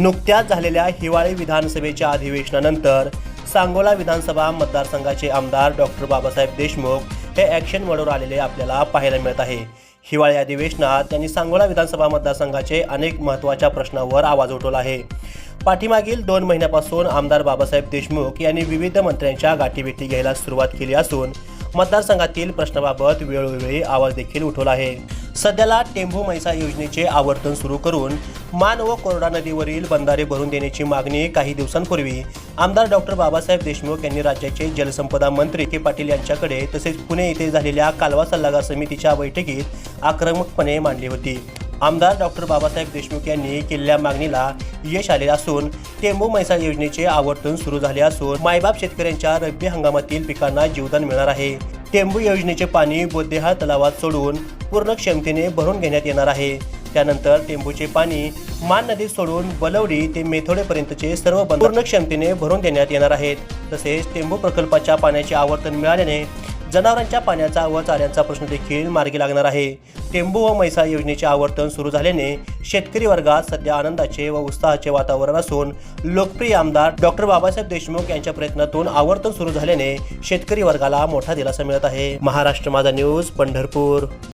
नुकत्याच झालेल्या हिवाळी विधानसभेच्या अधिवेशनानंतर सांगोला विधानसभा मतदारसंघाचे आमदार डॉक्टर बाबासाहेब देशमुख हे ॲक्शन मोडवर आलेले आपल्याला पाहायला मिळत आहे. हिवाळी अधिवेशनात त्यांनी सांगोला विधानसभा मतदारसंघाचे अनेक महत्त्वाच्या प्रश्नावर आवाज उठवला आहे. पाठीमागील दोन महिन्यापासून आमदार बाबासाहेब देशमुख यांनी विविध मंत्र्यांच्या गाठीभेटी घ्यायला सुरुवात केली असून मतदारसंघातील प्रश्नाबाबत वेळोवेळी आवाज देखील उठवला आहे. सध्याला टेंभू मैसा योजनेचे आवर्तन सुरू करून मान व कोरडा नदीवरील बंधारे भरून देण्याची मागणी काही दिवसांपूर्वी आमदार डॉक्टर बाबासाहेब देशमुख यांनी राज्याचे जलसंपदा मंत्री के पाटील यांच्याकडे तसेच पुणे येथे झालेल्या कालवा सल्लागार समितीच्या बैठकीत आक्रमकपणे मांडली होती. आमदार डॉक्टर बाबासाहेब देशमुख यांनी केलेल्या मागणीला यश आले असून टेंबू मैसा योजनेचे आवर्तन सुरू झाले असून मायबाप शेतकऱ्यांच्या रब्बी हंगामातील पिकांना जीवदान मिळणार आहे. टेंबू योजनेचे पाणी बोद्देहाळ तलावात सोडून पूर्ण क्षमतेने भरून घेण्यात येणार आहे. त्यानंतर टेंबूचे पाणी मान नदीत सोडून बलवडी ते मेथोडेपर्यंतचे सर्व पूर्ण क्षमतेने भरून देण्यात येणार आहेत. तसेच टेंबू प्रकल्पाच्या पाण्याचे आवर्तन मिळाल्याने जनावरांच्या पाण्याचा व चाऱ्यांचा प्रश्न देखील मार्गी लागणार आहे. टेंबू व मैसा योजनेचे आवर्तन सुरू झाल्याने शेतकरी वर्गात सध्या आनंदाचे व उत्साहाचे वातावरण असून लोकप्रिय आमदार डॉक्टर बाबासाहेब देशमुख यांच्या प्रयत्नातून आवर्तन सुरू झाल्याने शेतकरी वर्गाला मोठा दिलासा मिळत आहे. महाराष्ट्र माझा न्यूज पंढरपूर.